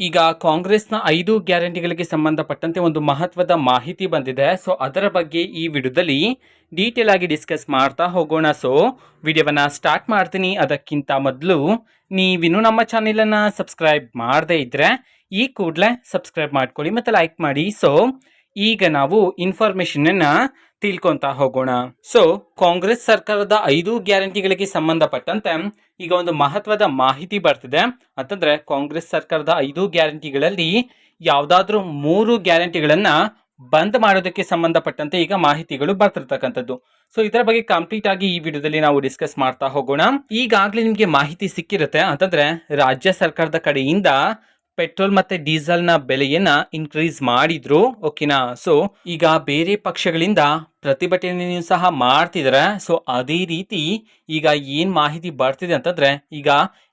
ಈಗ ಕಾಂಗ್ರೆಸ್ನ ಐದು ಗ್ಯಾರಂಟಿಗಳಿಗೆ ಸಂಬಂಧಪಟ್ಟಂತೆ ಒಂದು ಮಹತ್ವದ ಮಾಹಿತಿ ಬಂದಿದೆ. ಸೊ ಅದರ ಬಗ್ಗೆ ಈ ವಿಡಿಯೋದಲ್ಲಿ ಡೀಟೇಲ್ ಆಗಿ ಡಿಸ್ಕಸ್ ಮಾಡ್ತಾ ಹೋಗೋಣ. ಸೊ ವಿಡಿಯೋವನ್ನ ಸ್ಟಾರ್ಟ್ ಮಾಡ್ತೀನಿ. ಅದಕ್ಕಿಂತ ಮೊದಲು ನೀವಿನ್ನೂ ನಮ್ಮ ಚಾನೆಲನ್ನು ಸಬ್ಸ್ಕ್ರೈಬ್ ಮಾಡದೇ ಇದ್ದರೆ ಈ ಕೂಡಲೇ ಸಬ್ಸ್ಕ್ರೈಬ್ ಮಾಡ್ಕೊಳ್ಳಿ ಮತ್ತು ಲೈಕ್ ಮಾಡಿ. ಸೊ ಈಗ ನಾವು ಇನ್ಫಾರ್ಮೇಶನ್ ಅನ್ನ ತಿಳ್ಕೊಂತ ಹೋಗೋಣ. ಸೊ ಕಾಂಗ್ರೆಸ್ ಸರ್ಕಾರದ ಐದು ಗ್ಯಾರಂಟಿಗಳಿಗೆ ಸಂಬಂಧಪಟ್ಟಂತೆ ಈಗ ಒಂದು ಮಹತ್ವದ ಮಾಹಿತಿ ಬರ್ತಿದೆ. ಅಂತಂದ್ರೆ ಕಾಂಗ್ರೆಸ್ ಸರ್ಕಾರದ ಐದು ಗ್ಯಾರಂಟಿಗಳಲ್ಲಿ ಯಾವ್ದಾದ್ರು ಮೂರು ಗ್ಯಾರಂಟಿಗಳನ್ನ ಬಂದ್ ಮಾಡೋದಕ್ಕೆ ಸಂಬಂಧಪಟ್ಟಂತೆ ಈಗ ಮಾಹಿತಿಗಳು ಬರ್ತಿರ್ತಕ್ಕಂಥದ್ದು. ಸೊ ಇದರ ಬಗ್ಗೆ ಕಂಪ್ಲೀಟ್ ಆಗಿ ಈ ವಿಡಿಯೋದಲ್ಲಿ ನಾವು ಡಿಸ್ಕಸ್ ಮಾಡ್ತಾ ಹೋಗೋಣ. ಈಗಾಗಲೇ ನಿಮಗೆ ಮಾಹಿತಿ ಸಿಕ್ಕಿರುತ್ತೆ. ಅಂತಂದ್ರೆ ರಾಜ್ಯ ಸರ್ಕಾರದ ಕಡೆಯಿಂದ ಪೆಟ್ರೋಲ್ ಮತ್ತೆ ಡೀಸೆಲ್ನ ಬೆಲೆಯನ್ನ ಇನ್ಕ್ರೀಸ್ ಮಾಡಿದ್ರು ಓಕೆನಾ ಸೊ ಈಗ ಬೇರೆ ಪಕ್ಷಗಳಿಂದ ಪ್ರತಿಭಟನೆಯೂ ಸಹ ಮಾಡ್ತಿದ್ದಾರೆ ಸೊ ಅದೇ ರೀತಿ ಈಗ ಏನು ಮಾಹಿತಿ ಬರ್ತಿದೆ ಅಂತಂದ್ರೆ, ಈಗ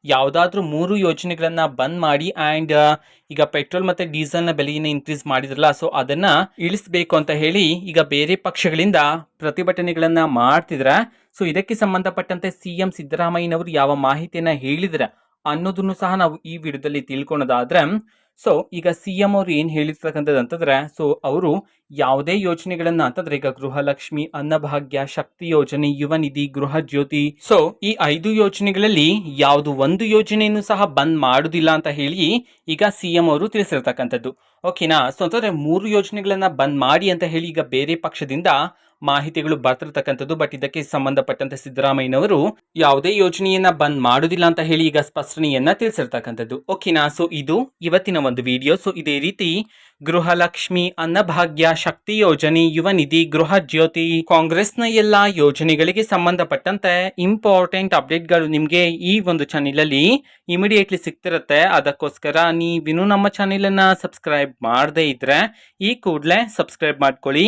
ಯಾವುದಾದ್ರೂ ಮೂರು ಯೋಜನೆಗಳನ್ನ ಬಂದ್ ಮಾಡಿ ಅಂಡ್ ಈಗ ಪೆಟ್ರೋಲ್ ಮತ್ತೆ ಡೀಸೆಲ್ನ ಬೆಲೆಯನ್ನು ಇನ್ಕ್ರೀಸ್ ಮಾಡಿದ್ರಲ್ಲ ಸೊ ಅದನ್ನ ಇಳಿಸ್ಬೇಕು ಅಂತ ಹೇಳಿ ಈಗ ಬೇರೆ ಪಕ್ಷಗಳಿಂದ ಪ್ರತಿಭಟನೆಗಳನ್ನ ಮಾಡ್ತಿದ್ರೆ. ಸೊ ಇದಕ್ಕೆ ಸಂಬಂಧಪಟ್ಟಂತೆ ಸಿ ಎಂ ಸಿದ್ದರಾಮಯ್ಯನವರು ಯಾವ ಮಾಹಿತಿಯನ್ನ ಹೇಳಿದ್ರೆ ಅನ್ನೋದನ್ನು ಸಹ ನಾವು ಈ ವಿಡಿಯೋದಲ್ಲಿ ತಿಳ್ಕೊಳೋದಾದ್ರೆ ಸೊ ಈಗ ಸಿ ಎಂ ಅವರು ಏನು ಹೇಳಿರ್ತಕ್ಕಂಥದ್ದು ಅಂತಂದ್ರೆ ಸೊ ಅವರು ಯಾವುದೇ ಯೋಜನೆಗಳನ್ನ ಅಂತಂದ್ರೆ ಈಗ ಗೃಹಲಕ್ಷ್ಮಿ ಅನ್ನಭಾಗ್ಯ, ಶಕ್ತಿ ಯೋಜನೆ, ಯುವ ನಿಧಿ, ಗೃಹ ಜ್ಯೋತಿ. ಸೊ ಈ ಐದು ಯೋಜನೆಗಳಲ್ಲಿ ಯಾವುದು ಒಂದು ಯೋಜನೆಯನ್ನು ಸಹ ಬಂದ್ ಮಾಡುದಿಲ್ಲ ಅಂತ ಹೇಳಿ ಈಗ ಸಿಎಂ ಅವರು ತಿಳಿಸಿರ್ತಕ್ಕಂಥದ್ದು. ಓಕೆನಾ ಸೊ ಅಂತಂದ್ರೆ ಮೂರು ಯೋಜನೆಗಳನ್ನ ಬಂದ್ ಮಾಡಿ ಅಂತ ಹೇಳಿ ಈಗ ಬೇರೆ ಪಕ್ಷದಿಂದ ಮಾಹಿತಿಗಳು ಬರ್ತಿರ್ತಕ್ಕಂಥದ್ದು. ಬಟ್ ಇದಕ್ಕೆ ಸಂಬಂಧಪಟ್ಟಂತ ಸಿದ್ದರಾಮಯ್ಯನವರು ಯಾವುದೇ ಯೋಜನೆಯನ್ನ ಬಂದ್ ಮಾಡುದಿಲ್ಲ ಅಂತ ಹೇಳಿ ಈಗ ಸ್ಪಷ್ಟನೆಯನ್ನ ತಿಳಿಸಿರ್ತಕ್ಕಂಥದ್ದು. ಓಕೆನಾ ಸೊ ಇದು ಇವತ್ತಿನ ಒಂದು ವಿಡಿಯೋ ಸೊ ಇದೇ ರೀತಿ ಗೃಹಲಕ್ಷ್ಮಿ ಅನ್ನಭಾಗ್ಯ ಶಕ್ತಿ ಯೋಜನೆ, ಯುವ ನಿಧಿ, ಗೃಹ ಜ್ಯೋತಿ, ಕಾಂಗ್ರೆಸ್ನ ಎಲ್ಲಾ ಯೋಜನೆಗಳಿಗೆ ಸಂಬಂಧಪಟ್ಟಂತೆ ಇಂಪಾರ್ಟೆಂಟ್ ಅಪ್ಡೇಟ್ಗಳು ನಿಮಗೆ ಈ ಒಂದು ಚಾನೆಲ್ ಅಲ್ಲಿ ಇಮಿಡಿಯೇಟ್ಲಿ ಸಿಗ್ತಿರುತ್ತೆ. ಅದಕ್ಕೋಸ್ಕರ ನೀವಿನ್ನೂ ನಮ್ಮ ಚಾನೆಲ್ ಅನ್ನ ಸಬ್ಸ್ಕ್ರೈಬ್ ಮಾಡದೇ ಇದ್ರೆ ಈ ಕೂಡಲೇ ಸಬ್ಸ್ಕ್ರೈಬ್ ಮಾಡ್ಕೊಳ್ಳಿ.